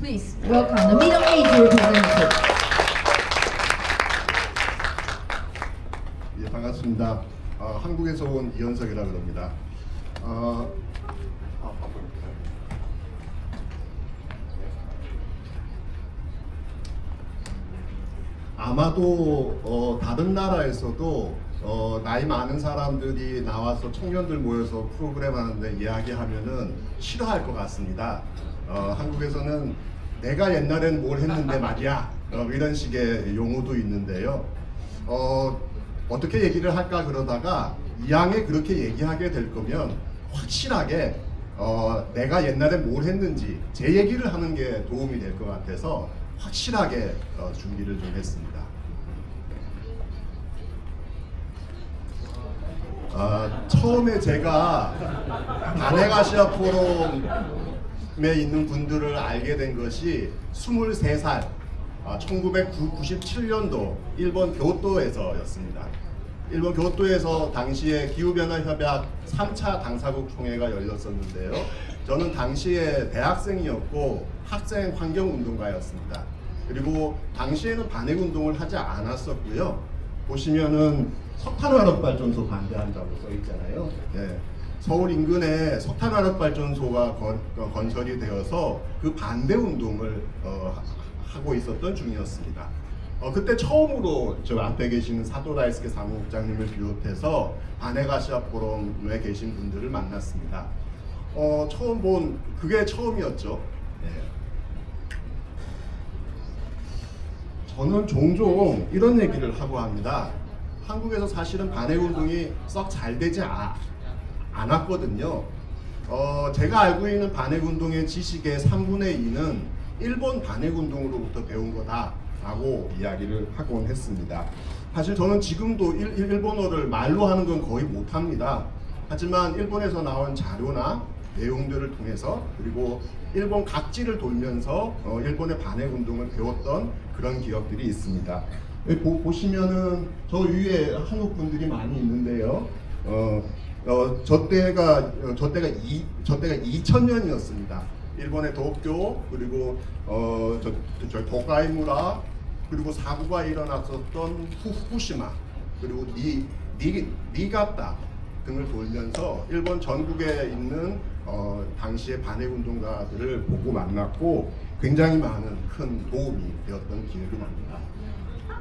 Please welcome the middle-aged representative. 예, 반갑습니다. 어, 한국에서 온 이현석이라 그럽니다. 어, 아, 바쁩니다. 아마도 어, 다른 나라에서도 어, 나이 많은 사람들이 나와서 청년들 모여서 프로그램 하는데 이야기하면은 싫어할 것 같습니다. 어, 한국에서는 내가 옛날엔 뭘 했는데 말이야 어, 이런 식의 용어도 있는데요. 어, 어떻게 얘기를 할까 그러다가 이왕에 그렇게 얘기하게 될 거면 확실하게 어, 내가 옛날에 뭘 했는지 제 얘기를 하는 게 도움이 될 것 같아서 확실하게 어, 준비를 좀 했습니다. 아, 처음에 제가 바네가시아 포럼에 있는 분들을 알게 된 것이 23살, 아, 1997년도 일본 교토에서였습니다. 일본 교토에서 당시에 기후변화 협약 3차 당사국 총회가 열렸었는데요. 저는 당시에 대학생이었고 학생 환경운동가였습니다. 그리고 당시에는 반핵 운동을 하지 않았었고요. 보시면은 석탄화력 발전소 반대한다고 써 있잖아요. 네. 서울 인근에 석탄화력 발전소가 건, 어, 건설이 되어서 그 반대 운동을 어, 하- 하고 있었던 중이었습니다. 어, 그때 처음으로 저 앞에 계시는 사도 다이스케 사무국장님을 비롯해서 바네가시아 포럼에 계신 분들을 만났습니다. 어, 처음 본 그게 처음이었죠. 네. 저는 종종 이런 얘기를 하고 합니다. 한국에서 사실은 반핵 운동이 썩 잘 되지 아- 않았거든요. 어, 제가 알고 있는 반핵 운동의 지식의 3분의 2는 일본 반핵 운동으로부터 배운 거다라고 이야기를 하곤 했습니다. 사실 저는 지금도 일, 일- 일본어를 말로 하는 건 거의 못합니다. 하지만 일본에서 나온 자료나 내용들을 통해서 그리고 일본 각지를 돌면서 어, 일본의 반핵 운동을 배웠던 그런 기억들이 있습니다. 보, 보시면은 저 위에 한국 분들이 많이 있는데요. 어, 어, 저 때가 어, 저 때가 이, 저 때가 2000년이었습니다. 일본의 도쿄 그리고 어, 저, 저 도가이무라 그리고 사고가 일어났었던 후, 후쿠시마 그리고 니, 니, 니가타 등을 돌면서 일본 전국에 있는 어, 당시의 반핵 운동가들을 보고 만났고 굉장히 많은 큰 도움이 되었던 기억이 납니다.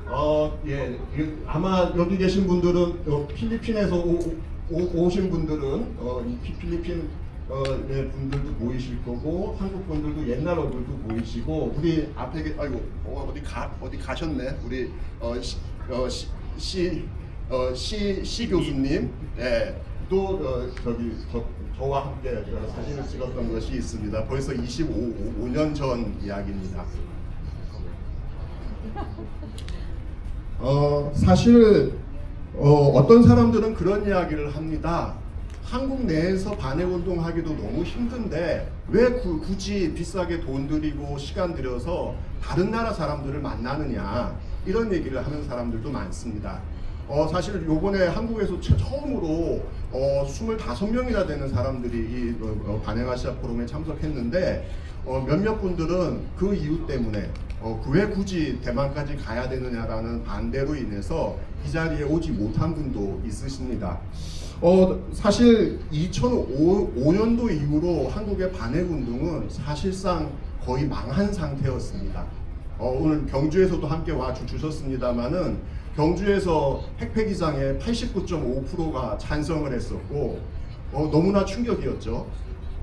어, 예, 그 아마 여기 계신 분들은 어, 필리핀에서 오, 오, 오신 분들은 어, 이 피- 필리핀 어, 예, 분들도 보이실 거고 한국 분들도 옛날 얼굴도 보이시고 우리 앞에 계, 아이고 어, 어디 가 어디 가셨네 우리 어, 시, 어, 시, 시, 어, 시, 시 교수님, 예, 또 어, 저기 저, 저와 함께 어, 사진을 찍었던 것이 있습니다. 벌써 25년 전 이야기입니다. 어, 사실 어, 어떤 사람들은 그런 이야기를 합니다. 한국 내에서 반핵 운동하기도 너무 힘든데 왜 구- 굳이 비싸게 돈 들이고 시간 들여서 다른 나라 사람들을 만나느냐 이런 얘기를 하는 사람들도 많습니다. 어, 사실 요번에 한국에서 최- 처음으로 어, 25명이나 되는 사람들이 이 어, 어, 반핵아시아 포럼에 참석했는데 어, 몇몇 분들은 그 이유 때문에 어, 그왜 굳이 대만까지 가야 되느냐라는 반대로 인해서 이 자리에 오지 못한 분도 있으십니다. 어, 사실 2005년도 이후로 한국의 반핵 운동은 사실상 거의 망한 상태였습니다. 어, 오늘 경주에서도 함께 와 주- 주셨습니다만은 경주에서 핵폐기장의 89.5%가 찬성을 했었고 어, 너무나 충격이었죠.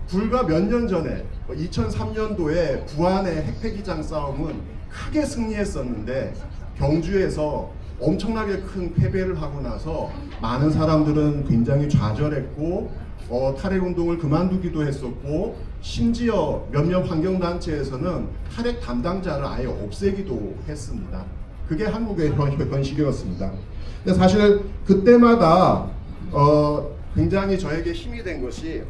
불과 몇 년 전에 2003년도에 부안의 핵폐기장 싸움은 크게 승리했었는데 경주에서 엄청나게 큰 패배를 하고 나서 많은 사람들은 굉장히 좌절했고 어, 탈핵 운동을 그만두기도 했었고 심지어 몇몇 환경단체에서는 탈핵 담당자를 아예 없애기도 했습니다. 그게 한국의 현, 현실이었습니다. 근데 사실 그때마다 어, 굉장히 저에게 힘이 된 것이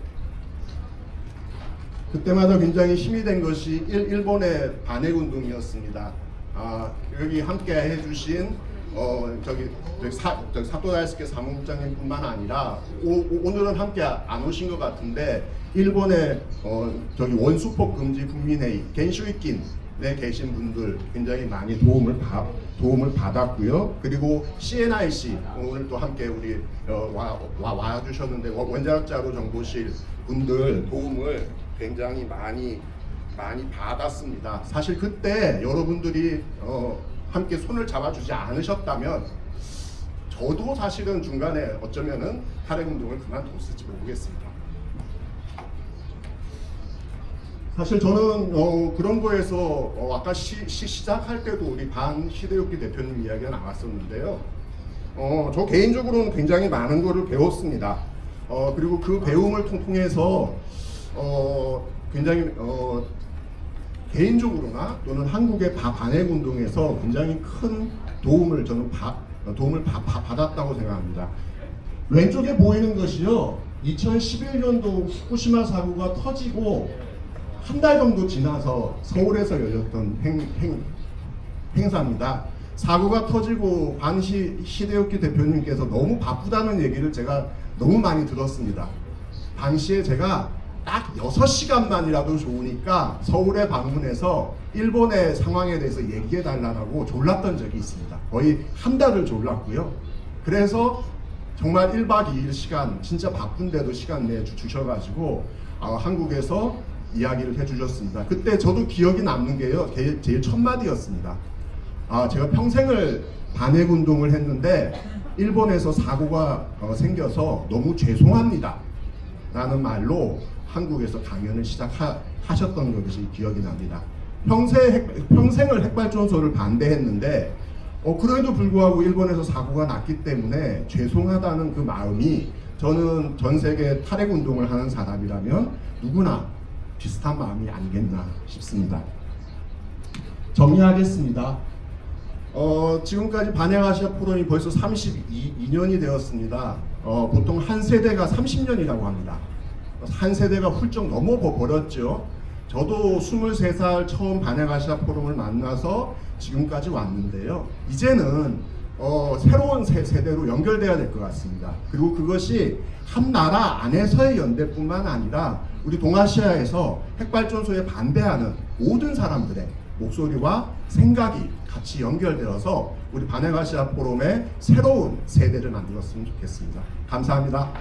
그때마다 굉장히 힘이 된 것이 일, 일본의 반핵 운동이었습니다. 아, 여기 함께 해주신 어 저기 저기 사 저기 사토다이스케 사무국장님뿐만 아니라 오, 오, 늘은 함께 안 오신 것 같은데 일본의 어 저기 원수폭 금지 국민회의 겐슈이킨에 계신 분들 굉장히 많이 도움을 받 도움을 받았고요. 그리고 CNIC 오늘 또 함께 우리 어, 와, 와, 와 주셨는데 원자력자료 정보실 분들 도움을 굉장히 많이 많이 받았습니다. 사실 그때 여러분들이 어, 함께 손을 잡아주지 않으셨다면 저도 사실은 중간에 어쩌면은 탈핵 운동을 그만뒀을지 모르겠습니다. 사실 저는 어, 그런 거에서 어, 아까 시, 시, 시작할 때도 우리 반 시대육기 대표님 이야기가 나왔었는데요. 어, 저 개인적으로는 굉장히 많은 거를 배웠습니다. 어, 그리고 그 배움을 통- 통해서 어, 굉장히 어, 개인적으로나 또는 한국의 바- 반핵 운동에서 굉장히 큰 도움을 저는 바- 도움을 바- 바- 받았다고 생각합니다. 왼쪽에 보이는 것이요. 2011년도 후쿠시마 사고가 터지고 한 달 정도 지나서 서울에서 열렸던 행, 행, 행사입니다. 사고가 터지고 반시 시대혁기 대표님께서 너무 바쁘다는 얘기를 제가 너무 많이 들었습니다. 당시에 제가 딱 6시간만이라도 좋으니까 서울에 방문해서 일본의 상황에 대해서 얘기해 달라고 졸랐던 적이 있습니다. 거의 한 달을 졸랐고요. 그래서 정말 1박 2일 시간 진짜 바쁜데도 시간 내 주셔가지고 어, 한국에서 이야기를 해주셨습니다. 그때 저도 기억이 남는 게요. 제일, 첫 마디였습니다. 아, 제가 평생을 반핵 운동을 했는데 일본에서 사고가 어, 생겨서 너무 죄송합니다. 라는 말로 한국에서 강연을 시작하셨던 것이 기억이 납니다. 평생 핵, 평생을 핵발전소를 반대했는데 어, 그럼에도 불구하고 일본에서 사고가 났기 때문에 죄송하다는 그 마음이 저는 전 세계 탈핵 운동을 하는 사람이라면 누구나 비슷한 마음이 아니겠나 싶습니다. 정리하겠습니다. 어, 지금까지 반야아시아 포럼이 벌써 32년이 되었습니다. 어, 보통 한 세대가 30년이라고 합니다. 한 세대가 훌쩍 넘어버렸죠. 저도 23살 처음 반야아시아 포럼을 만나서 지금까지 왔는데요. 이제는 어, 새로운 세, 세대로 연결돼야 될 것 같습니다. 그리고 그것이 한 나라 안에서의 연대뿐만 아니라 우리 동아시아에서 핵발전소에 반대하는 모든 사람들의 목소리와 생각이 같이 연결되어서 우리 반핵아시아 포럼의 새로운 세대를 만들었으면 좋겠습니다. 감사합니다.